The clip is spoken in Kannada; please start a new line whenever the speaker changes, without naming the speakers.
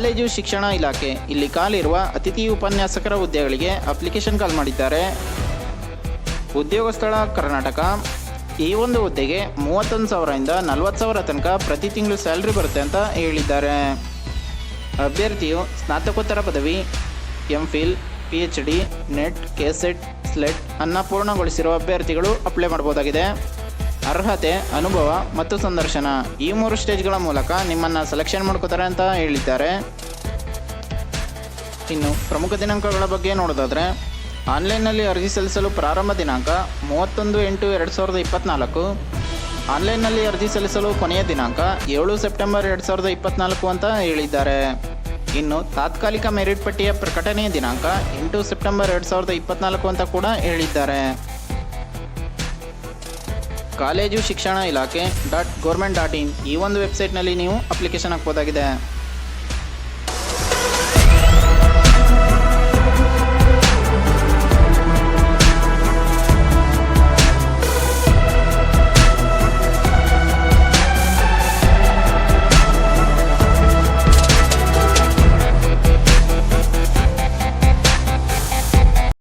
ಕಾಲೇಜು ಶಿಕ್ಷಣ ಇಲಾಖೆ. ಇಲ್ಲಿ ಕಾಲಿರುವ ಅತಿಥಿ ಉಪನ್ಯಾಸಕರ ಹುದ್ದೆಗಳಿಗೆ ಅಪ್ಲಿಕೇಶನ್ ಕಾಲ್ ಮಾಡಿದ್ದಾರೆ. ಉದ್ಯೋಗ ಸ್ಥಳ ಕರ್ನಾಟಕ. ಈ ಒಂದು ಹುದ್ದೆಗೆ ಮೂವತ್ತೊಂದು ಸಾವಿರದಿಂದ ನಲವತ್ತು ಸಾವಿರ ತನಕ ಪ್ರತಿ ತಿಂಗಳು ಸ್ಯಾಲ್ರಿ ಬರುತ್ತೆ ಅಂತ ಹೇಳಿದ್ದಾರೆ. ಅಭ್ಯರ್ಥಿಯು ಸ್ನಾತಕೋತ್ತರ ಪದವಿ M Phil P H D NET, KSET, SLET ಅನ್ನು ಪೂರ್ಣಗೊಳಿಸಿರುವ ಅಭ್ಯರ್ಥಿಗಳು ಅಪ್ಲೈ ಮಾಡ್ಬೋದಾಗಿದೆ ಅರ್ಹತೆ, ಅನುಭವ ಮತ್ತು ಸಂದರ್ಶನ ಈ ಮೂರು ಸ್ಟೇಜ್ಗಳ ಮೂಲಕ ನಿಮ್ಮನ್ನು ಸೆಲೆಕ್ಷನ್ ಮಾಡ್ಕೋತಾರೆ ಅಂತ ಹೇಳಿದ್ದಾರೆ. ಇನ್ನು ಪ್ರಮುಖ ದಿನಾಂಕಗಳ ಬಗ್ಗೆ ನೋಡೋದಾದರೆ, ಆನ್ಲೈನ್ನಲ್ಲಿ ಅರ್ಜಿ ಸಲ್ಲಿಸಲು ಪ್ರಾರಂಭ ದಿನಾಂಕ ಮೂವತ್ತೊಂದು ಎಂಟು ಎರಡು ಸಾವಿರದ ಇಪ್ಪತ್ತ್ನಾಲ್ಕು ಆನ್ಲೈನ್ನಲ್ಲಿ ಅರ್ಜಿ ಸಲ್ಲಿಸಲು ಕೊನೆಯ ದಿನಾಂಕ ಏಳು ಸೆಪ್ಟೆಂಬರ್ ಎರಡು ಸಾವಿರದ ಇಪ್ಪತ್ತ್ನಾಲ್ಕು ಅಂತ ಹೇಳಿದ್ದಾರೆ. ಇನ್ನು ತಾತ್ಕಾಲಿಕ ಮೆರಿಟ್ ಪಟ್ಟಿಯ ಪ್ರಕಟಣೆಯ ದಿನಾಂಕ ಎಂಟು ಸೆಪ್ಟೆಂಬರ್ ಎರಡು ಸಾವಿರದ ಇಪ್ಪತ್ತ್ನಾಲ್ಕು ಅಂತ ಕೂಡ ಹೇಳಿದ್ದಾರೆ. ಕಾಲೇಜು ಶಿಕ್ಷಣ ಇಲಾಖೆ ಡಾಟ್ ಗೌರ್ಮೆಂಟ್ ಡಾಟ್ ಇನ್ ಈ ಒಂದು ವೆಬ್ಸೈಟ್ನಲ್ಲಿ ನೀವು ಅಪ್ಲಿಕೇಶನ್ ಹಾಕ್ಬೋದಾಗಿದೆ.